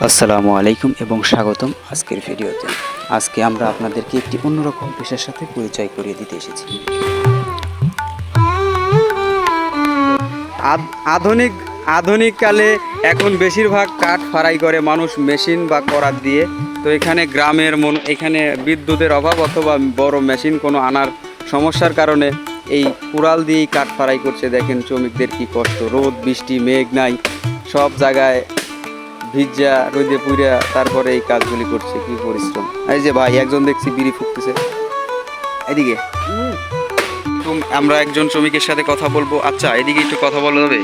আসসালামু আলাইকুম এবং স্বাগতম আজকের ভিডিওতে। আজকে আমরা আপনাদেরকে একটি অন্যরকম পেশার সাথে পরিচয় করিয়ে দিতে এসেছি। আধ- আধুনিক আধুনিক কালে এখন বেশিরভাগ কাঠ ফারাই করে মানুষ মেশিন বা করাত দিয়ে। তো এখানে গ্রামের মন এখানে বিদ্যুতের অভাব অথবা বড় মেশিন কোনো আনার সমস্যার কারণে এই কুড়াল দিয়েই কাঠ ফারাই করছে। দেখেন শ্রমিকদের কি কষ্ট। রোদ, বৃষ্টি, মেঘ নাই। সব জায়গায় ভিজা রোদে পুইরা তারপরে এই কাজগুলি করছে কি পরিশ্রম। এই যে ভাই একজন দেখছি বিড়ি ফুকতেছে। এদিকে। আমরা একজন শ্রমিকের সাথে কথা বলব। আচ্ছা এদিকে একটু কথা বলা যাবে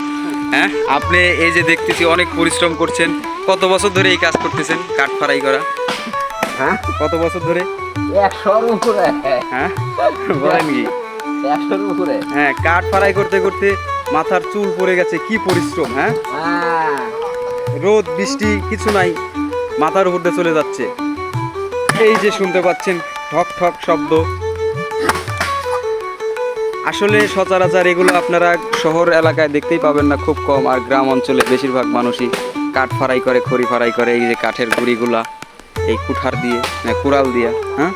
হ্যাঁ? আপনি এই যে দেখতেছি অনেক পরিশ্রম করছেন। কত বছর ধরে এই কাজ করতেছেন কাঠ ফারাই করা? হ্যাঁ? কত বছর ধরে? একশোর উপরে। হ্যাঁ? বলেন কি? একশোর উপরে। হ্যাঁ কাঠ ফারাই করতে করতে মাথার চুল পড়ে গেছে কি পরিশ্রম হ্যাঁ? হ্যাঁ। রোদ বৃষ্টি কিছু নাই। মাথার উপর দিয়ে চলে যাচ্ছে। এই যে শুনতে পাচ্ছেন ঠক ঠক শব্দ। আসলে সচরাচর এগুলো আপনারা শহর এলাকায় দেখতেই পাবেন না খুব কম। আর গ্রাম অঞ্চলে বেশিরভাগ মানুষই কাঠ ফারাই করে খড়ি ফারাই করে এই যে কাঠের গুঁড়িগুলা এই কুঠার দিয়ে না, কুড়াল দিয়ে হ্যাঁ?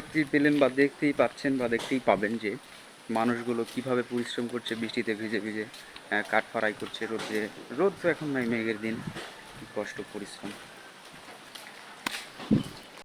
দেখতেই পেলেন বা দেখতেই পাচ্ছেন বা দেখতেই পাবেন যে মানুষগুলো কীভাবে পরিশ্রম করছে, বৃষ্টিতে ভিজে ভিজে কাঠ ফাড়াই করছে রোদে। রোদ তো এখন নাই মেঘের দিন। কষ্ট পরিশ্রম।